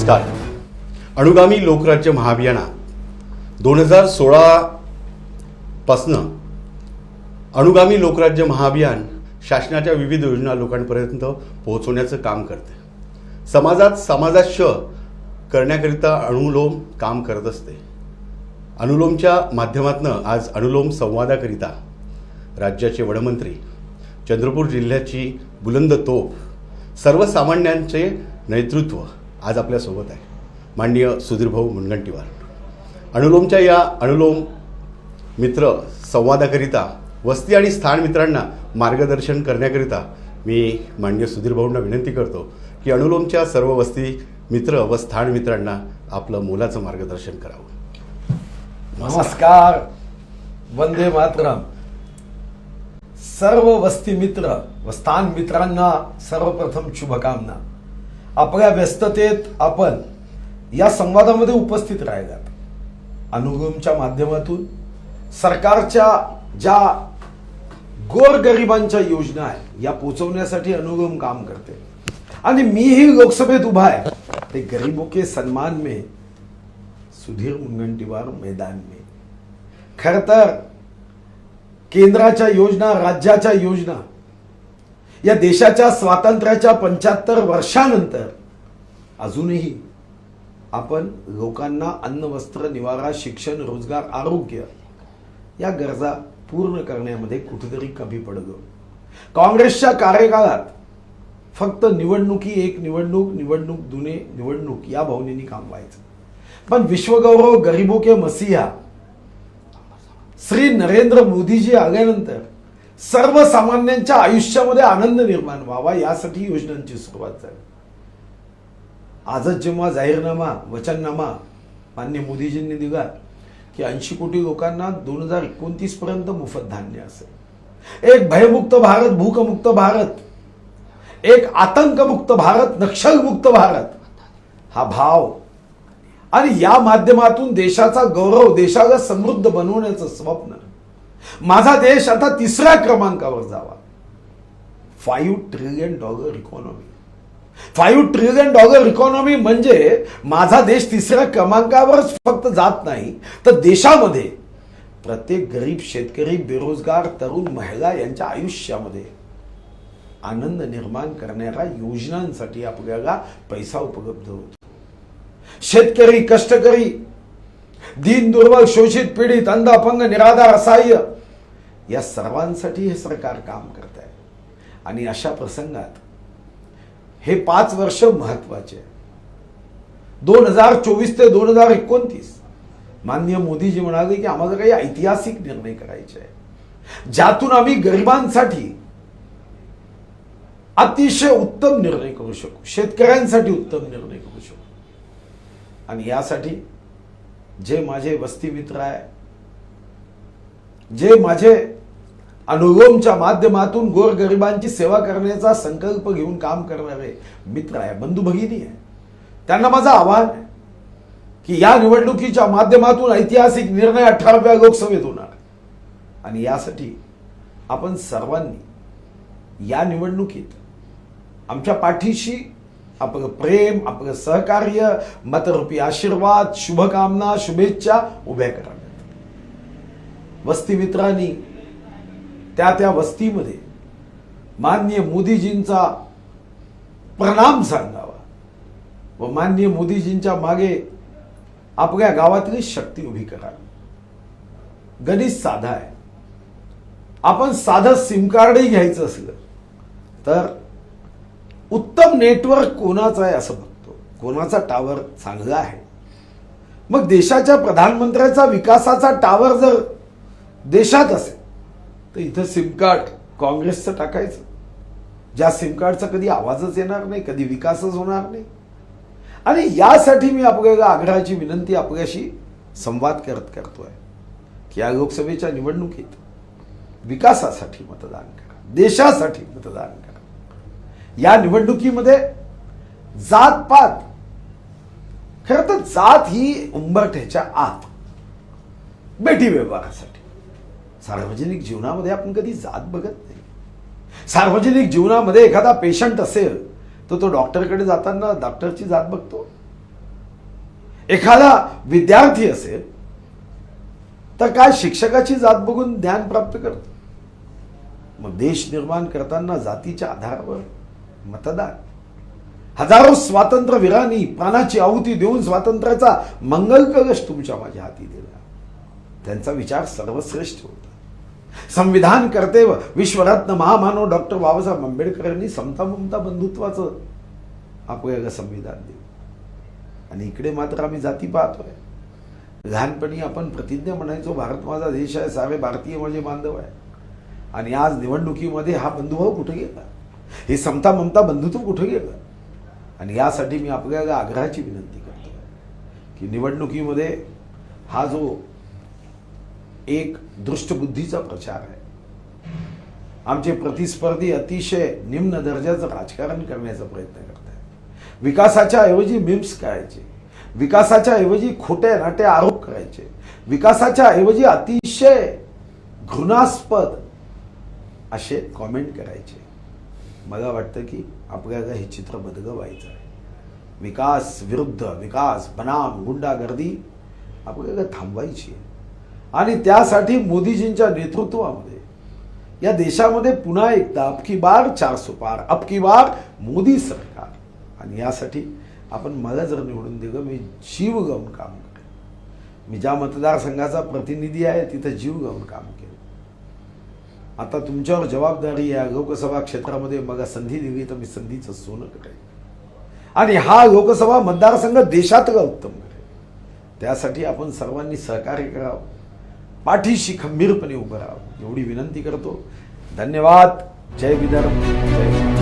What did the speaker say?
नमस्कार. अनुगामी लोकराज्य महाभियाना दोन हजार सोळापासनं अनुगामी लोकराज्य महाभियान शासनाच्या विविध योजना लोकांपर्यंत पोहोचवण्याचं काम करते. समाजात समाजाश्य करण्याकरिता अनुलोम काम करत असते. अनुलोमच्या माध्यमातनं आज अनुलोम संवादाकरिता राज्याचे वडमंत्री चंद्रपूर जिल्ह्याची बुलंद तोफ सर्वसामान्यांचे नेतृत्व आज आपल्यासोबत आहे. माननीय सुधीरभाऊ मुनगंटीवार. अनुलोमच्या या अनुलोम मित्र संवादाकरिता वस्ती आणि स्थान मित्रांना मार्गदर्शन करण्याकरिता मी माननीय सुधीरभाऊंना विनंती करतो की अनुलोमच्या सर्व वस्ती मित्र व स्थान मित्रांना आपलं मोलाचं मार्गदर्शन करावं. नमस्कार. वंदे मातरम. सर्व वस्ती मित्र व स्थान मित्रांना सर्वप्रथम शुभकामना. आपल्या व्यस्ततेत आपण या संवादामध्ये उपस्थित राहिल्यात अनुगमच्या माध्यमातून सरकारच्या ज्या गोरगरिबांच्या योजना आहे या पोचवण्यासाठी अनुगम काम करते. आणि मीही लोकसभेत उभा आहे. ते गरीबों के सन्मान में सुधीर मुनगंटीवार मैदान में. खर तर केंद्राच्या योजना राज्याच्या योजना या देशाच्या स्वातंत्र्याच्या पंच्याहत्तर वर्षानंतर अजूनही आपण लोकांना अन्न वस्त्र निवारा शिक्षण रोजगार आरोग्य या गरजा पूर्ण करण्यामध्ये कुठेतरी कमी पडलो काँग्रेसच्या कार्यकाळात फक्त निवडणुकी एक निवडणूक निवडणूक दुने निवडणूक या भावनेनी काम व्हायचं. पण विश्वगौरव गरीबो के मसीहा श्री नरेंद्र मोदीजी आल्यानंतर सर्वसामान्यांच्या आयुष्यामध्ये आनंद निर्माण व्हावा यासाठी योजनांची सुरुवात झाली. आजच जेव्हा जाहीरनामा वचननामा मान्य मोदीजींनी दिला की ऐंशी कोटी लोकांना दोन हजार एकोणतीस पर्यंत मोफत धान्य असेल. एक भयमुक्त भारत भूकमुक्त भारत. एक आतंकमुक्त भारत नक्षलमुक्त भारत. हा भाव आणि या माध्यमातून देशाचा गौरव देशाला समृद्ध बनवण्याचं स्वप्न. माझा देश आता तिसऱ्या क्रमांकावर जावा. Five trillion dollar economy five trillion dollar economy म्हणजे माझा देश तिसऱ्या क्रमांकावरच फक्त जात नाही तर देशामध्ये प्रत्येक गरीब शेतकरी बेरोजगार तरुण महिला यांच्या आयुष्यामध्ये आनंद निर्माण करणाऱ्या योजनांसाठी आपल्याला पैसा उपलब्ध होतो. शेतकरी कष्टकरी दीन दुर्बल शोषित पीडित अंध अपंग निराधार असहाय्य या सर्वांसाठी हे सरकार काम करत आहे आणि अशा प्रसंगात हे पाच वर्ष महत्त्वाचे दोन हजार चोवीस ते दोन हजार एकोणतीस माननीय मोदीजी म्हणाले की आम्हाला काही ऐतिहासिक निर्णय करायचे आहे ज्यातून आम्ही गरिबांसाठी अतिशय उत्तम निर्णय करू शकू. शेतकऱ्यांसाठी उत्तम निर्णय करू शकू. आणि यासाठी जे माझे वस्ती मित्र आहे जे माझे अनुलोमच्या माध्यमातून गोरगरिबांची सेवा करण्याचा संकल्प घेऊन काम करणारे मित्र आहे बंधू भगिनी आहे. त्यांना माझं आव्हान आहे की या निवडणुकीच्या माध्यमातून ऐतिहासिक निर्णय अठराव्या लोकसभेत होणार. आणि यासाठी आपण सर्वांनी या निवडणुकीत आमच्या पाठीशी आपलं प्रेम आपलं सहकार्य मतरूपी आशीर्वाद शुभकामना शुभेच्छा उभ्या कराव्यात वस्ती मित्रांनी त्या त्या वस्तीमध्ये माननीय मोदीजींचा प्रणाम सांगावा व माननीय मोदीजींच्या मागे आपल्या गावातली शक्ती उभी करावी गणित साधा आहे आपण साधं सिम कार्डही घ्यायचं असलं तर उत्तम नेटवर्क कोणाचं आहे असं बघतो. कोणाचा टावर चांगला आहे? मग देशाच्या प्रधानमंत्र्याचा विकासाचा टावर जर देशात असेल तर इथं सिमकार्ड काँग्रेसचं टाकायचं. ज्या सिमकार्डचा कधी आवाजच येणार नाही कधी विकासच होणार नाही. आणि यासाठी मी आपल्याला आग्रहाची विनंती आपल्याशी संवाद करत करतोय की या लोकसभेच्या निवडणुकीत विकासासाठी मतदान करा देशासाठी मतदान करा. या निवडणुकीमध्ये जात पात. खरं तर जात ही उंबरठ्याच्या आत. बेटी व्यवहारासाठी. सार्वजनिक जीवनामध्ये आपण कधी जात बघत नाही. सार्वजनिक जीवनामध्ये एखादा पेशंट असेल तर तो डॉक्टरकडे जाताना डॉक्टरची जात बघतो. एखादा विद्यार्थी असेल तर काय शिक्षकाची जात बघून ज्ञान प्राप्त करतो. मग देश निर्माण करताना जातीच्या आधारावर मतदान. हजारो स्वातंत्र्यवीरांनी प्राणाची आहुती देऊन स्वातंत्र्याचा मंगल कलश तुमच्या माझ्या हाती दिला. त्यांचा विचार सर्वश्रेष्ठ होता. संविधान करते व विश्वरत्न महामानव डॉक्टर बाबासाहेब आंबेडकरांनी समता ममता बंधुत्वाचं आपल्याला संविधान दिलं. आणि इकडे मात्र आम्ही जाती पाहतोय. लहानपणी आपण प्रतिज्ञा म्हणायचो भारत माझा देश आहे सारे भारतीय माझे बांधव आहे. आणि आज निवडणुकीमध्ये हा बंधुभाव कुठे गेला? हे समता ममता बंधुत्व कुठे गेलं? आणि यासाठी मी आपल्याला आग्रहाची विनंती करतो की निवडणुकीमध्ये हा जो एक दृष्टबुद्धीचा प्रचार आहे आमचे प्रतिस्पर्धी अतिशय निम्न दर्जाचं राजकारण करण्याचा प्रयत्न करत आहे विकासाच्या ऐवजी मिम्स करायचे विकासाच्या ऐवजी खोटे नाटे आरोप करायचे विकासाच्या ऐवजी अतिशय घृणास्पद असे कॉमेंट करायचे. मला वाटतं की आपल्याला हे चित्र बदलवायचं आहे. विकास विरुद्ध विकास बनाम गुंडागर्दी आपल्याला थांबवायची आहे. आणि त्यासाठी मोदीजींच्या नेतृत्वामध्ये या देशामध्ये पुन्हा एकदा अबकी बार चार सुपार अबकी बार मोदी सरकार. आणि यासाठी आपण मला जर निवडून दिलं मी जीव गाऊन काम करेन. मी ज्या मतदारसंघाचा प्रतिनिधी आहे तिथं जीव गाऊन काम केलं आता तुमच्यावर जबाबदारी आहे. लोकसभा क्षेत्रामध्ये मला संधी दिली तर मी संधीचं सोनं करेन आणि हा लोकसभा मतदारसंघ देशातला उत्तम करेल. त्यासाठी आपण सर्वांनी सहकार्य करावं. पाठीशी खंबीरपणे उभं राहावं. एवढी विनंती करतो. धन्यवाद. जय विदर्भ. जय